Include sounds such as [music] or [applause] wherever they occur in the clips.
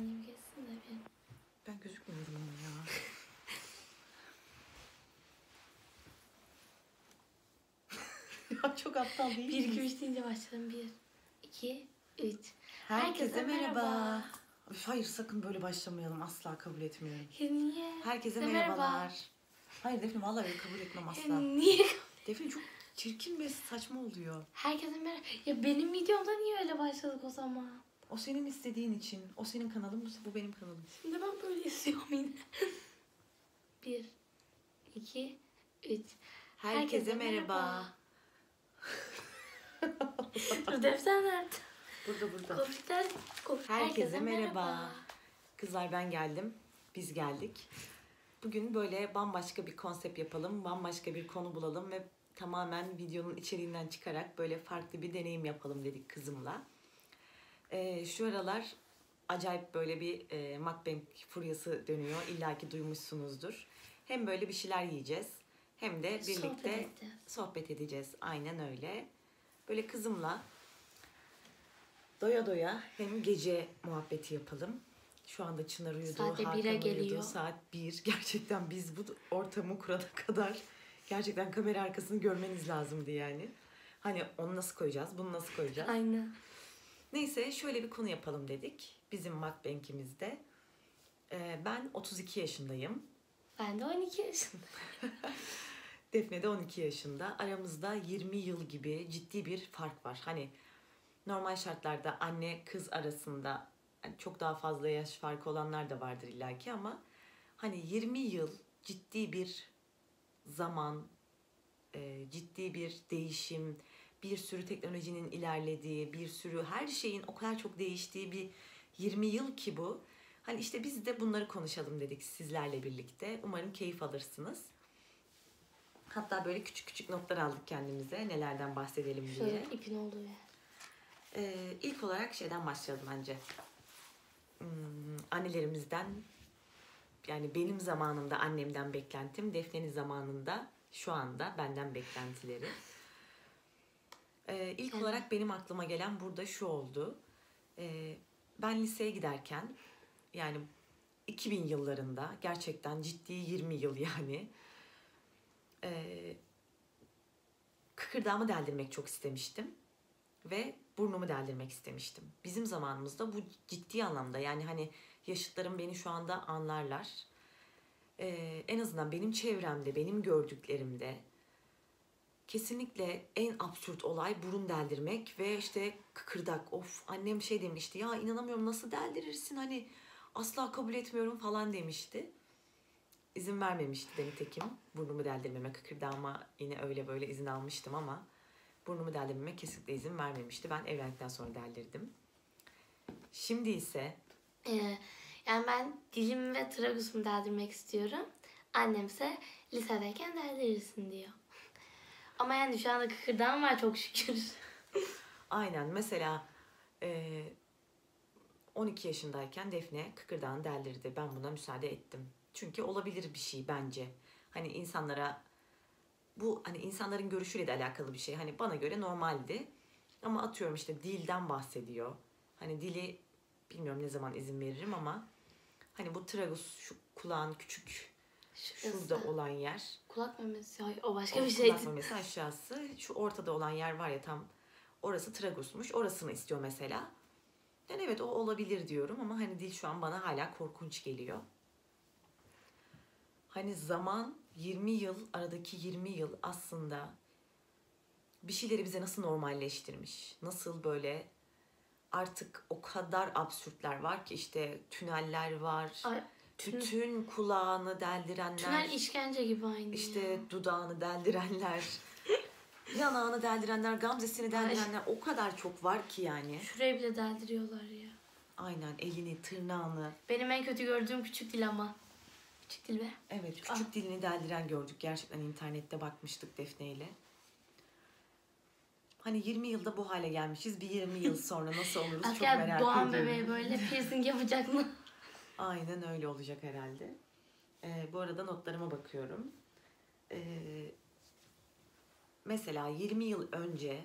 bir geçsin de bir. Ben gözükmüyorum ya. [laughs] ya çok aptal değil 1 2 miyiz? 3 deyince başlayalım. 1 2 3. Herkese merhaba. merhaba. Üf, hayır sakın böyle başlamayalım. Asla kabul etmiyorum. Ya niye? Herkese Size merhabalar. merhaba. Hayır Defne vallahi öyle kabul etmem Ya asla. niye? Defne çok çirkin ve saçma oluyor. Herkese merhaba. Ya benim videomda niye öyle başladık o zaman? O senin istediğin için. O senin kanalın, bu, bu benim kanalım. Şimdi ben böyle istiyorum yine. 1 2 3 Herkese merhaba. [laughs] Dur defter nerede? Burada burada. Konfiter. konf- Herkese merhaba. Kızlar ben geldim. Biz geldik. Bugün böyle bambaşka bir konsept yapalım. Bambaşka bir konu bulalım ve tamamen videonun içeriğinden çıkarak böyle farklı bir deneyim yapalım dedik kızımla. Ee, şu aralar acayip böyle bir e, mukbang furyası dönüyor. İlla ki duymuşsunuzdur. Hem böyle bir şeyler yiyeceğiz hem de Sohbet birlikte edeceğiz. sohbet edeceğiz. Aynen öyle. Böyle kızımla doya doya hem gece muhabbeti yapalım. Şu anda Çınar uyudu, Saate Hakan bire uyudu. geliyor. Saat 1. [laughs] Gerçekten biz bu ortamı kurana kadar gerçekten kamera arkasını görmeniz lazımdı yani. Hani onu nasıl koyacağız, bunu nasıl koyacağız? Aynen. Neyse şöyle bir konu yapalım dedik bizim Macbank'imizde. Ee, ben 32 yaşındayım. Ben de 12 yaşındayım. [laughs] Defne de 12 yaşında. Aramızda 20 yıl gibi ciddi bir fark var. Hani normal şartlarda anne kız arasında hani çok daha fazla yaş farkı olanlar da vardır illaki ama hani 20 yıl ciddi bir zaman, e, ciddi bir değişim, bir sürü teknolojinin ilerlediği, bir sürü her şeyin o kadar çok değiştiği bir 20 yıl ki bu. Hani işte biz de bunları konuşalım dedik sizlerle birlikte. Umarım keyif alırsınız. Hatta böyle küçük küçük notlar aldık kendimize nelerden bahsedelim diye. Şöyle ipin olduğu yer. Ee, ilk olarak şeyden başlayalım bence. Hmm, annelerimizden yani benim zamanımda annemden beklentim, Defne'nin zamanında şu anda benden beklentileri. Ee, ilk Evet. olarak benim aklıma gelen burada şu oldu. Ee, ben liseye giderken yani 2000 yıllarında gerçekten ciddi 20 yıl yani ee, kıkırdağımı deldirmek çok istemiştim ve burnumu deldirmek istemiştim. Bizim zamanımızda bu ciddi anlamda yani hani yaşıtlarım beni şu anda anlarlar. Ee, en azından benim çevremde, benim gördüklerimde kesinlikle en absürt olay burun deldirmek ve işte kıkırdak. Of annem şey demişti ya inanamıyorum nasıl deldirirsin hani asla kabul etmiyorum falan demişti. İzin vermemişti de nitekim burnumu deldirmeme kıkırdağıma yine öyle böyle izin almıştım ama burnumu deldirmeme kesinlikle izin vermemişti. Ben evlendikten sonra deldirdim. Şimdi ise Ee, yani ben dilimi ve tragusumu deldirmek istiyorum. Annemse lisedeyken deldirirsin diyor. Ama yani şu anda kıkırdağım var çok şükür. [laughs] aynen mesela e, 12 yaşındayken Defne kıkırdağını deldirdi. Ben buna müsaade ettim. Çünkü olabilir bir şey bence. Hani insanlara bu hani insanların görüşüyle de alakalı bir şey. Hani bana göre normaldi. Ama atıyorum işte dilden bahsediyor. Hani dili bilmiyorum ne zaman izin veririm ama hani bu tragus şu kulağın küçük Şurası. şurada olan yer. Kulak memesi. Hayır, o başka o bir şeydi. kulak memesi aşağısı. Şu ortada olan yer var ya tam orası tragusmuş. Orasını istiyor mesela. Yani evet o olabilir diyorum ama hani dil şu an bana hala korkunç geliyor. Hani zaman 20 yıl aradaki 20 yıl aslında bir şeyleri bize nasıl normalleştirmiş? Nasıl böyle artık o kadar absürtler var ki işte tüneller var. Ay, tün- Bütün kulağını deldirenler. tünel işkence gibi aynı İşte ya. dudağını deldirenler, [laughs] yanağını deldirenler, gamzesini deldirenler o kadar çok var ki yani. Şuraya bile deldiriyorlar ya. Aynen elini, tırnağını. Benim en kötü gördüğüm küçük dil ama. Küçük dil be. Evet küçük dilini deldiren gördük. Gerçekten internette bakmıştık Defne ile. Hani 20 yılda bu hale gelmişiz. Bir 20 yıl sonra nasıl oluruz çok merak doğan ediyorum. bebeğe böyle piercing yapacak mı? [laughs] Aynen öyle olacak herhalde. Ee, bu arada notlarıma bakıyorum. Ee, mesela 20 yıl önce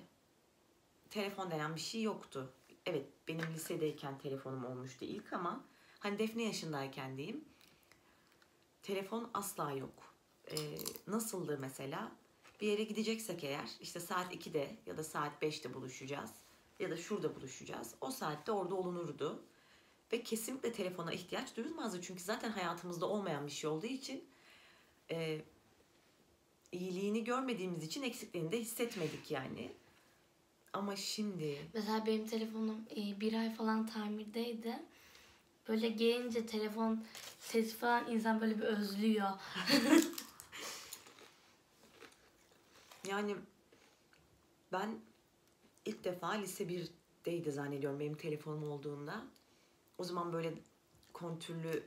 telefon denen bir şey yoktu. Evet benim lisedeyken telefonum olmuştu ilk ama Hani Defne yaşındayken diyeyim. Telefon asla yok. Ee, nasıldı mesela? Bir yere gideceksek eğer işte saat 2'de ya da saat 5'te buluşacağız. Ya da şurada buluşacağız. O saatte orada olunurdu. Ve kesinlikle telefona ihtiyaç duyulmazdı. Çünkü zaten hayatımızda olmayan bir şey olduğu için e, iyiliğini görmediğimiz için eksikliğini de hissetmedik yani. Ama şimdi Mesela benim telefonum e, bir ay falan tamirdeydi. Böyle gelince telefon sesi falan insan böyle bir özlüyor. [laughs] yani ben ilk defa lise 1'deydi zannediyorum benim telefonum olduğunda. O zaman böyle kontürlü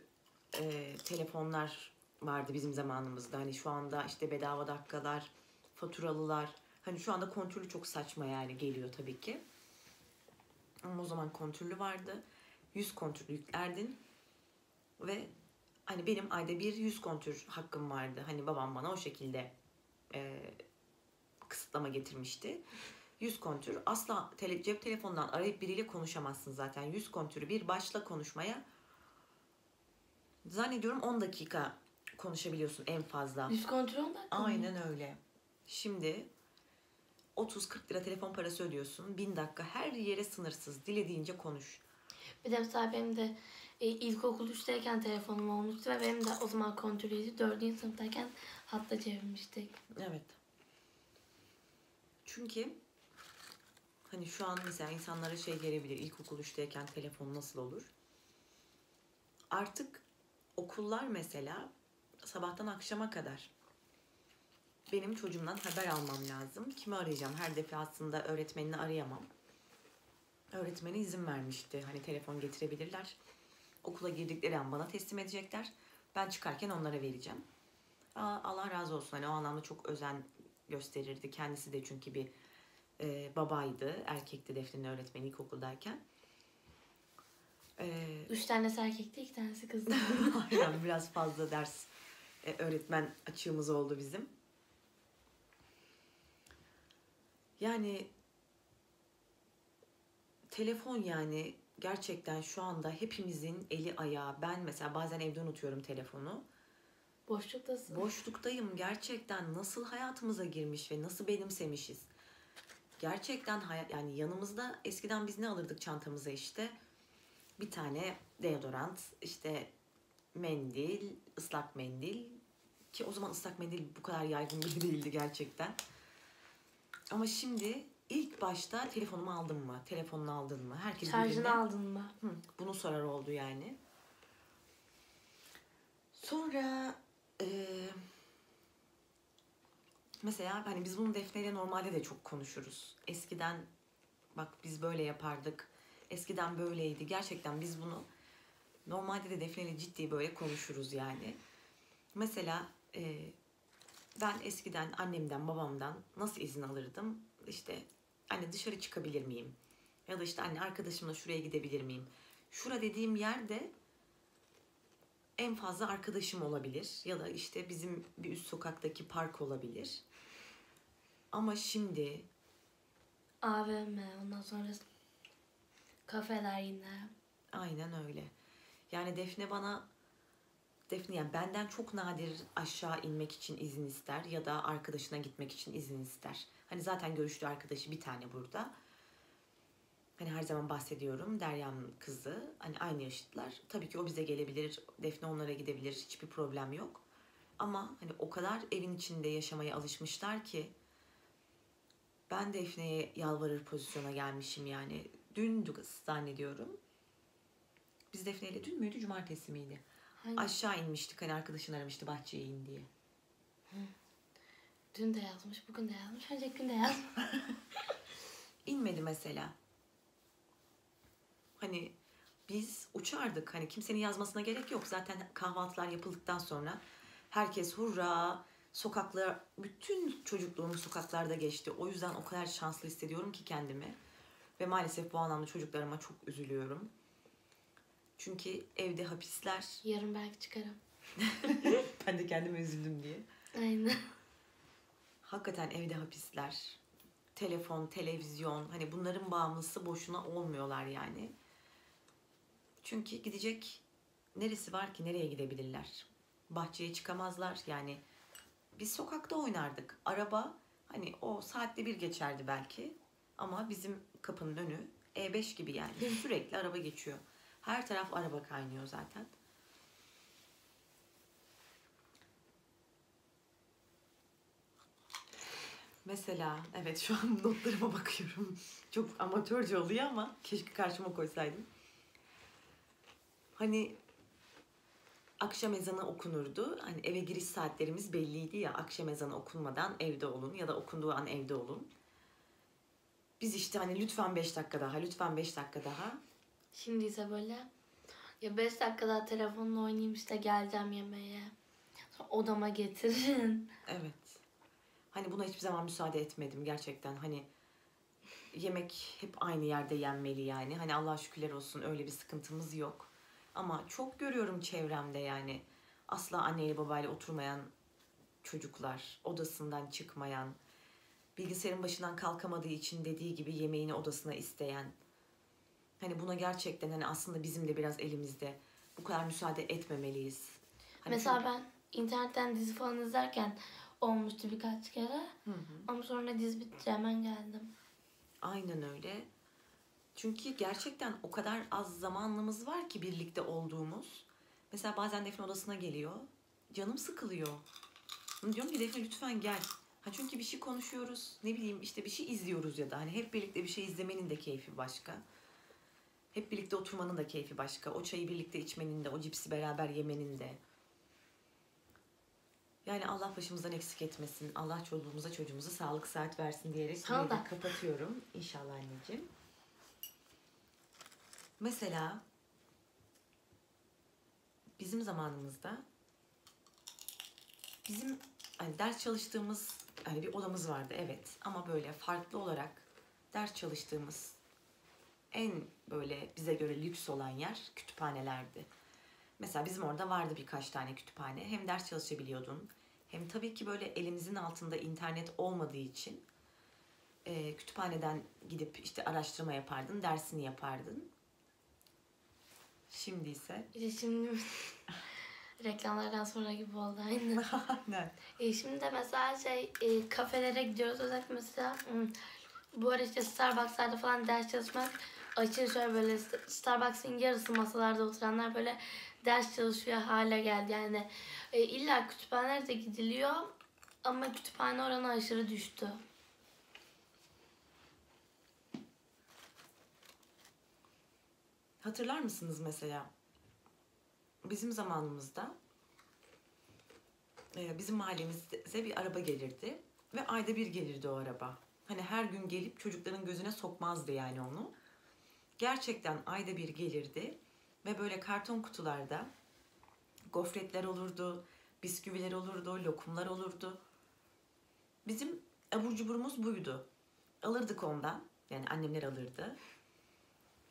e, telefonlar vardı bizim zamanımızda. Hani şu anda işte bedava dakikalar, faturalılar. Hani şu anda kontürlü çok saçma yani geliyor tabii ki. Ama o zaman kontürlü vardı. 100 kontür yüklerdin. Ve hani benim ayda bir 100 kontür hakkım vardı. Hani babam bana o şekilde e, kısıtlama getirmişti. 100 kontür. Asla tele, cep telefonundan arayıp biriyle konuşamazsın zaten. 100 kontürü bir başla konuşmaya. Zannediyorum 10 dakika konuşabiliyorsun en fazla. Yüz kontrol dakika mı? Aynen öyle. Şimdi 30-40 lira telefon parası ödüyorsun. 1000 dakika her yere sınırsız. Dilediğince konuş. Bir de mesela benim de e, ilkokul 3'teyken telefonum olmuştu ve benim de o zaman kontrolüydü. 4. sınıftayken hatta çevirmiştik. Evet. Çünkü hani şu an mesela insanlara şey gelebilir. İlkokul 3'teyken telefon nasıl olur? Artık okullar mesela sabahtan akşama kadar benim çocuğumdan haber almam lazım. Kimi arayacağım? Her defasında öğretmenini arayamam. Öğretmeni izin vermişti. Hani telefon getirebilirler. Okula girdikleri an bana teslim edecekler. Ben çıkarken onlara vereceğim. Allah razı olsun. Hani o anlamda çok özen gösterirdi. Kendisi de çünkü bir e, babaydı. Erkekti Defne'nin öğretmeni ilkokuldayken. E, Üç tanesi erkekti, iki tanesi kızdı. [laughs] Aynen biraz fazla ders e, öğretmen açığımız oldu bizim. Yani telefon yani gerçekten şu anda hepimizin eli ayağı. Ben mesela bazen evde unutuyorum telefonu. Boşluktasın. Boşluktayım gerçekten nasıl hayatımıza girmiş ve nasıl benimsemişiz. Gerçekten hayat yani yanımızda eskiden biz ne alırdık çantamıza işte bir tane deodorant, işte mendil, ıslak mendil ki o zaman ıslak mendil bu kadar yaygın bile [laughs] değildi gerçekten. Ama şimdi ilk başta telefonumu aldın mı? Telefonunu aldın mı? Herkes Şarjını birbirine- aldın mı? Hı, bunu sorar oldu yani. Sonra eee, mesela hani biz bunu Defne ile normalde de çok konuşuruz. Eskiden bak biz böyle yapardık. Eskiden böyleydi. Gerçekten biz bunu normalde de Defne ile ciddi böyle konuşuruz yani. Mesela eee, ben eskiden annemden babamdan nasıl izin alırdım? İşte anne dışarı çıkabilir miyim? Ya da işte anne arkadaşımla şuraya gidebilir miyim? Şura dediğim yerde en fazla arkadaşım olabilir ya da işte bizim bir üst sokaktaki park olabilir. Ama şimdi AVM, ondan sonra kafeler yine. aynen öyle. Yani Defne bana Defne yani benden çok nadir aşağı inmek için izin ister ya da arkadaşına gitmek için izin ister. Hani zaten görüştüğü arkadaşı bir tane burada. Hani her zaman bahsediyorum Derya'nın kızı. Hani aynı yaşıtlar. Tabii ki o bize gelebilir. Defne onlara gidebilir. Hiçbir problem yok. Ama hani o kadar evin içinde yaşamaya alışmışlar ki ben Defne'ye yalvarır pozisyona gelmişim yani. Dün zannediyorum. Biz Defne ile dün müydü, cumartesi miydi? Hangi? Aşağı inmiştik hani arkadaşın aramıştı bahçeye in diye. Dün de yazmış, bugün de yazmış, önceki gün de yazmış. [laughs] İnmedi mesela. Hani biz uçardık. Hani kimsenin yazmasına gerek yok. Zaten kahvaltılar yapıldıktan sonra herkes hurra sokaklar bütün çocukluğum sokaklarda geçti. O yüzden o kadar şanslı hissediyorum ki kendimi. Ve maalesef bu anlamda çocuklarıma çok üzülüyorum. Çünkü evde hapisler. Yarın belki çıkarım. [laughs] ben de kendime üzüldüm diye. Aynen. Hakikaten evde hapisler. Telefon, televizyon hani bunların bağımlısı boşuna olmuyorlar yani. Çünkü gidecek neresi var ki nereye gidebilirler? Bahçeye çıkamazlar yani. Biz sokakta oynardık. Araba hani o saatte bir geçerdi belki. Ama bizim kapının önü E5 gibi yani. [laughs] Sürekli araba geçiyor. Her taraf araba kaynıyor zaten. Mesela evet şu an [laughs] notlarıma bakıyorum. Çok amatörce oluyor ama keşke karşıma koysaydım. Hani akşam ezanı okunurdu. Hani eve giriş saatlerimiz belliydi ya. Akşam ezanı okunmadan evde olun ya da okunduğu an evde olun. Biz işte hani lütfen 5 dakika daha, lütfen 5 dakika daha. Şimdi ise böyle ya 5 dakika daha telefonla oynayayım işte geleceğim yemeğe. Sonra odama getirin. Evet. Hani buna hiçbir zaman müsaade etmedim gerçekten. Hani yemek hep aynı yerde yenmeli yani. Hani Allah şükürler olsun öyle bir sıkıntımız yok. Ama çok görüyorum çevremde yani asla anneyle babayla oturmayan çocuklar, odasından çıkmayan, bilgisayarın başından kalkamadığı için dediği gibi yemeğini odasına isteyen. Hani buna gerçekten hani aslında bizim de biraz elimizde. Bu kadar müsaade etmemeliyiz. Hani Mesela ben internetten dizi falan izlerken olmuştu birkaç kere. Hı hı. Ama sonra dizi bitti hemen geldim. Aynen öyle. Çünkü gerçekten o kadar az zamanımız var ki birlikte olduğumuz. Mesela bazen Defne odasına geliyor. Canım sıkılıyor. Diyorum ki Defne lütfen gel. Ha çünkü bir şey konuşuyoruz. Ne bileyim işte bir şey izliyoruz ya da hani hep birlikte bir şey izlemenin de keyfi başka. Hep birlikte oturmanın da keyfi başka. O çayı birlikte içmenin de, o cipsi beraber yemenin de. Yani Allah başımızdan eksik etmesin. Allah çoluğumuza çocuğumuza sağlık saat versin diyerek kapatıyorum. İnşallah anneciğim. Mesela bizim zamanımızda bizim hani ders çalıştığımız hani bir odamız vardı evet ama böyle farklı olarak ders çalıştığımız en böyle bize göre lüks olan yer kütüphanelerdi. Mesela bizim orada vardı birkaç tane kütüphane. Hem ders çalışabiliyordun hem tabii ki böyle elimizin altında internet olmadığı için e, kütüphaneden gidip işte araştırma yapardın, dersini yapardın. Şimdi ise İşte şimdi [laughs] reklamlardan sonra gibi oldu aynı. [laughs] Aynen. E şimdi de mesela şey e, kafelere gidiyoruz özellikle mesela hmm, bu ara işte Starbucks'larda falan ders çalışmak aşırı şöyle böyle St- Starbucks'ın yarısı masalarda oturanlar böyle ders çalışıyor hale geldi yani e, illa kütüphanelere de gidiliyor ama kütüphane oranı aşırı düştü. Hatırlar mısınız mesela? Bizim zamanımızda e, bizim mahallemize bir araba gelirdi ve ayda bir gelirdi o araba. Hani her gün gelip çocukların gözüne sokmazdı yani onu. Gerçekten ayda bir gelirdi ve böyle karton kutularda gofretler olurdu, bisküviler olurdu, lokumlar olurdu. Bizim abur cuburumuz buydu. Alırdık ondan. Yani annemler alırdı.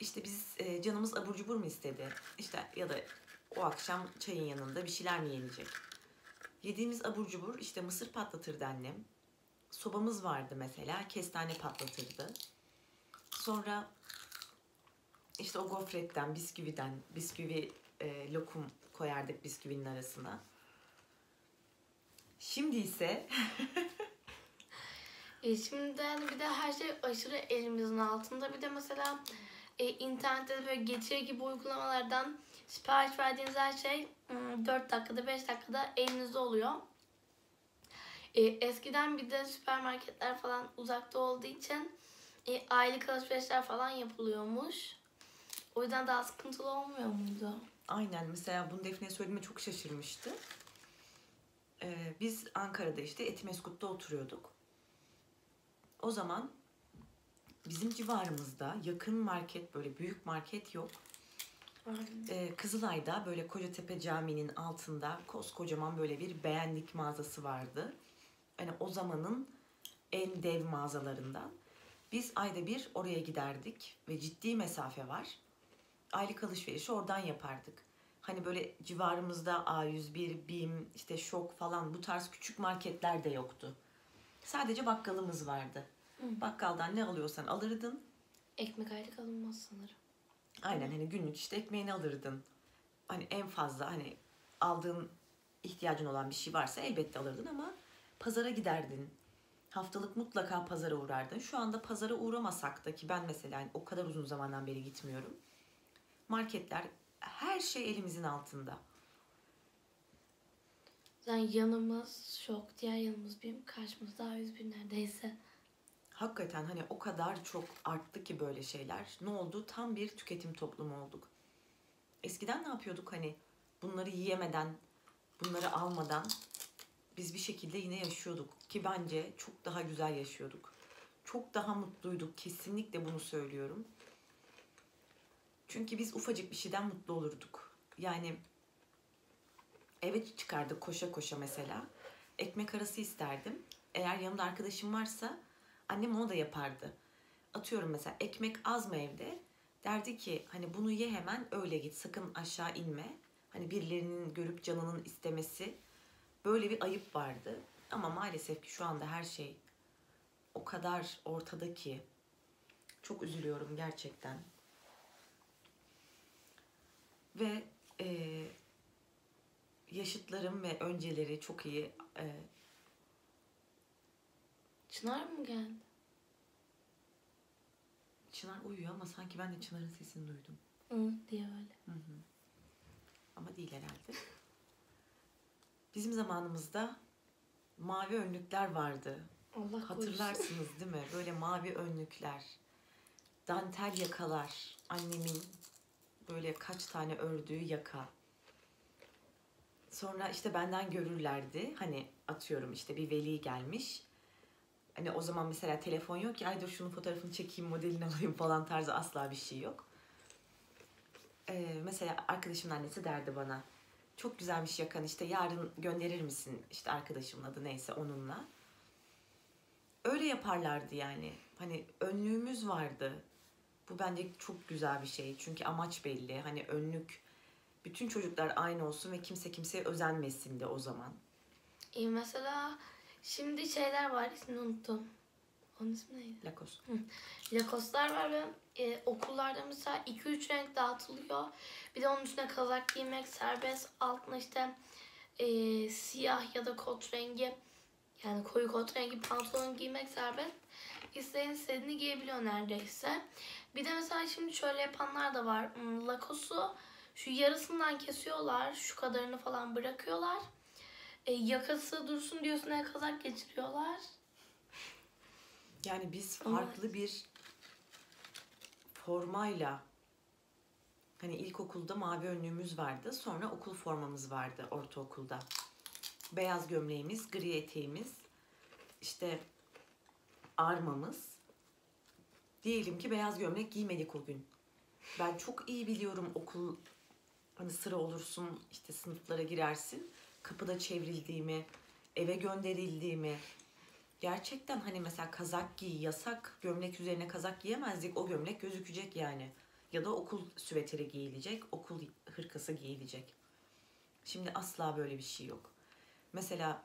İşte biz e, canımız abur cubur mu istedi? İşte ya da o akşam çayın yanında bir şeyler mi yenecek? Yediğimiz abur cubur işte mısır patlatırdı annem. Sobamız vardı mesela. Kestane patlatırdı. Sonra işte o gofretten, bisküviden, bisküvi e, lokum koyardık bisküvinin arasına. Şimdi ise [laughs] E şimdi de hani bir de her şey aşırı elimizin altında. Bir de mesela e, internette de böyle getiri gibi uygulamalardan sipariş verdiğiniz her şey hmm, 4 dakikada 5 dakikada elinizde oluyor. E, eskiden bir de süpermarketler falan uzakta olduğu için e, aylık alışverişler falan yapılıyormuş. O yüzden daha sıkıntılı olmuyor muydu? Aynen mesela bunu Defne'ye söylediğime çok şaşırmıştı. Ee, biz Ankara'da işte Etimeskut'ta oturuyorduk. O zaman bizim civarımızda yakın market böyle büyük market yok. Ee, Kızılay'da böyle Kocatepe Camii'nin altında koskocaman böyle bir beğendik mağazası vardı. Hani o zamanın en dev mağazalarından. Biz ayda bir oraya giderdik ve ciddi mesafe var. Aylık alışverişi oradan yapardık. Hani böyle civarımızda A101, BİM, işte Şok falan bu tarz küçük marketler de yoktu. Sadece bakkalımız vardı. Hı. Bakkaldan ne alıyorsan alırdın. Ekmek aylık alınmaz sanırım. Aynen hani günlük işte ekmeğini alırdın. hani en fazla hani aldığın ihtiyacın olan bir şey varsa elbette alırdın ama pazara giderdin. Haftalık mutlaka pazara uğrardın. Şu anda pazara uğramasak da ki ben mesela o kadar uzun zamandan beri gitmiyorum. Marketler her şey elimizin altında. Yani yanımız şok, diğer yanımız bir, karşımız daha yüz bir neredeyse. Hakikaten hani o kadar çok arttı ki böyle şeyler. Ne oldu? Tam bir tüketim toplumu olduk. Eskiden ne yapıyorduk hani bunları yiyemeden, bunları almadan biz bir şekilde yine yaşıyorduk ki bence çok daha güzel yaşıyorduk. Çok daha mutluyduk. Kesinlikle bunu söylüyorum. Çünkü biz ufacık bir şeyden mutlu olurduk. Yani eve çıkardık koşa koşa mesela. Ekmek arası isterdim. Eğer yanımda arkadaşım varsa annem onu da yapardı. Atıyorum mesela ekmek az mı evde? Derdi ki hani bunu ye hemen öyle git sakın aşağı inme. Hani birilerinin görüp canının istemesi böyle bir ayıp vardı. Ama maalesef ki şu anda her şey o kadar ortada ki çok üzülüyorum gerçekten. Ve e, yaşıtlarım ve önceleri çok iyi e, Çınar mı geldi? Çınar uyuyor ama sanki ben de Çınar'ın sesini duydum. Hı diye öyle. Hı hı. Ama değil herhalde. Bizim zamanımızda mavi önlükler vardı. Allah korusun. Hatırlarsınız değil mi? Böyle mavi önlükler, dantel yakalar, annemin böyle kaç tane ördüğü yaka. Sonra işte benden görürlerdi. Hani atıyorum işte bir veli gelmiş. Hani o zaman mesela telefon yok ki ay dur şunun fotoğrafını çekeyim modelini [laughs] alayım falan tarzı asla bir şey yok. Ee, mesela arkadaşımın annesi derdi bana çok güzelmiş yakan işte yarın gönderir misin işte arkadaşımın adı neyse onunla. Öyle yaparlardı yani. Hani önlüğümüz vardı. Bu bence çok güzel bir şey. Çünkü amaç belli. Hani önlük bütün çocuklar aynı olsun ve kimse kimseye özenmesin de o zaman. İyi mesela şimdi şeyler var ismini unuttum. Onun ismi neydi? Lakos. Lacoste'lar var ve e, okullarda mesela 2-3 renk dağıtılıyor. Bir de onun üstüne kazak giymek serbest. Altına işte e, siyah ya da kot rengi yani koyu kot rengi pantolon giymek serbest. İsteyen istediğini giyebiliyor neredeyse. Bir de mesela şimdi şöyle yapanlar da var. Hmm, Lacoste'u şu yarısından kesiyorlar. Şu kadarını falan bırakıyorlar. E, yakası dursun diye üstüne kazak geçiriyorlar. Yani biz farklı bir formayla hani ilkokulda mavi önlüğümüz vardı. Sonra okul formamız vardı ortaokulda. Beyaz gömleğimiz, gri eteğimiz, işte armamız. Diyelim ki beyaz gömlek giymedik o gün. Ben çok iyi biliyorum okul hani sıra olursun işte sınıflara girersin. Kapıda çevrildiğimi, eve gönderildiğimi, Gerçekten hani mesela kazak giy yasak gömlek üzerine kazak giyemezdik o gömlek gözükecek yani. Ya da okul süveteri giyilecek, okul hırkası giyilecek. Şimdi asla böyle bir şey yok. Mesela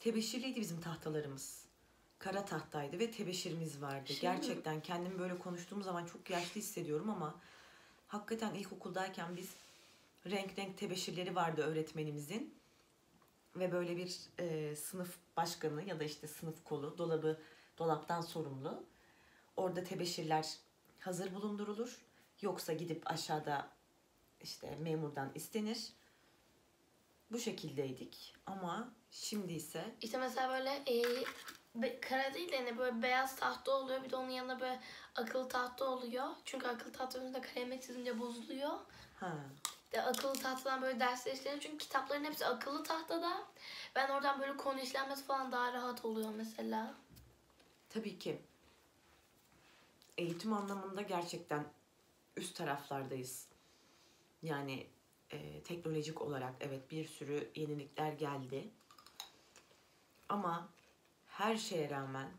tebeşirliydi bizim tahtalarımız. Kara tahtaydı ve tebeşirimiz vardı. Şimdi- Gerçekten kendimi böyle konuştuğum zaman çok yaşlı hissediyorum ama hakikaten ilkokuldayken biz renk renk tebeşirleri vardı öğretmenimizin ve böyle bir e, sınıf başkanı ya da işte sınıf kolu dolabı dolaptan sorumlu. Orada tebeşirler hazır bulundurulur. Yoksa gidip aşağıda işte memurdan istenir. Bu şekildeydik ama şimdi ise İşte mesela böyle e, be- kara değil de hani böyle beyaz tahta oluyor. Bir de onun yanında böyle akıllı tahta oluyor. Çünkü akıllı tahta önünde kaleme çizince bozuluyor. ha De akıllı tahtadan böyle dersler işleniyor. Çünkü kitapların hepsi akıllı tahtada. Ben oradan böyle konu işlenmesi falan daha rahat oluyor mesela. tabii ki eğitim anlamında gerçekten üst taraflardayız. Yani e, teknolojik olarak evet bir sürü yenilikler geldi. Ama her şeye rağmen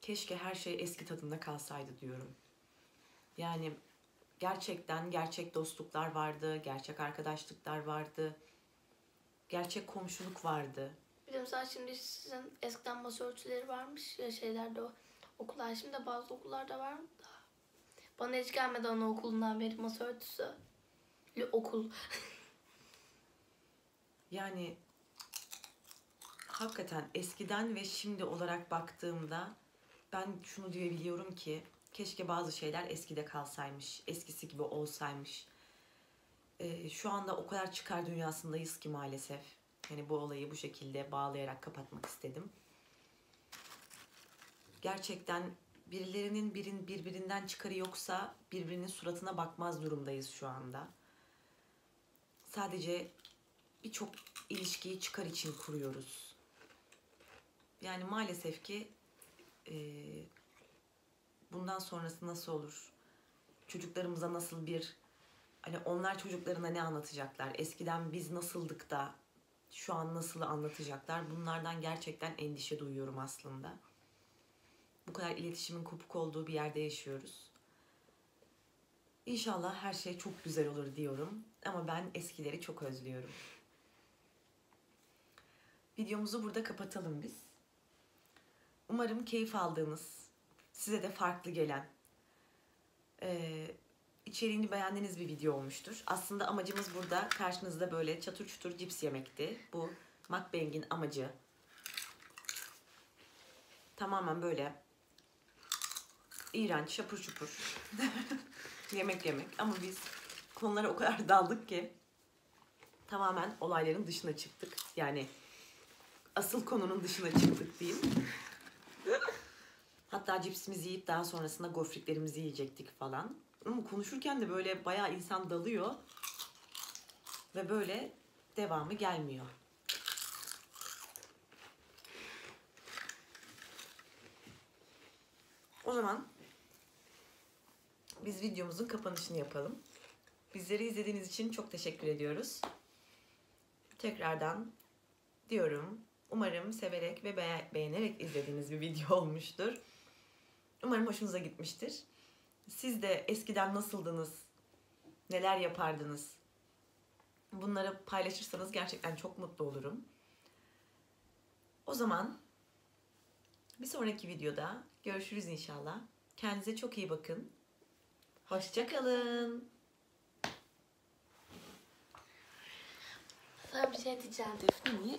keşke her şey eski tadında kalsaydı diyorum. Yani gerçekten gerçek dostluklar vardı, gerçek arkadaşlıklar vardı, gerçek komşuluk vardı. Bir de mesela şimdi sizin eskiden masa örtüleri varmış ya şeylerde o okullar. Şimdi de bazı okullarda var mı da? Bana hiç gelmedi anaokulundan beri masa örtüsü. Okul. [laughs] Yani hakikaten eskiden ve şimdi olarak baktığımda ben şunu diyebiliyorum ki keşke bazı şeyler eskide kalsaymış, eskisi gibi olsaymış. Ee, şu anda o kadar çıkar dünyasındayız ki maalesef. Hani bu olayı bu şekilde bağlayarak kapatmak istedim. Gerçekten birilerinin birin birbirinden çıkarı yoksa birbirinin suratına bakmaz durumdayız şu anda. Sadece birçok ilişkiyi çıkar için kuruyoruz. Yani maalesef ki eee, bundan sonrası nasıl olur? Çocuklarımıza nasıl bir hani onlar çocuklarına ne anlatacaklar? Eskiden biz nasıldık da şu an nasıl anlatacaklar? Bunlardan gerçekten endişe duyuyorum aslında. Bu kadar iletişimin kopuk olduğu bir yerde yaşıyoruz. İnşallah her şey çok güzel olur diyorum. Ama ben eskileri çok özlüyorum. Videomuzu burada kapatalım biz. Umarım keyif aldığınız, size de farklı gelen, eee, içeriğini beğendiğiniz bir video olmuştur. Aslında amacımız burada karşınızda böyle çatır çutur cips yemekti. Bu mukbang'in amacı. Tamamen böyle iğrenç, şapur şupur [laughs] yemek yemek. Ama biz konulara o kadar daldık ki tamamen olayların dışına çıktık. Yani asıl konunun dışına çıktık diyeyim. Hatta cipsimizi yiyip daha sonrasında gofriklerimizi yiyecektik falan. Ama konuşurken de böyle bayağı insan dalıyor. Ve böyle devamı gelmiyor. O zaman biz videomuzun kapanışını yapalım. Bizleri izlediğiniz için çok teşekkür ediyoruz. Tekrardan diyorum. Umarım severek ve be- beğenerek izlediğiniz bir video olmuştur. Umarım hoşunuza gitmiştir. Siz de eskiden nasıldınız? Neler yapardınız? Bunları paylaşırsanız gerçekten çok mutlu olurum. O zaman bir sonraki videoda görüşürüz inşallah. Kendinize çok iyi bakın. Hoşçakalın. Sana bir şey diyeceğim. Defne niye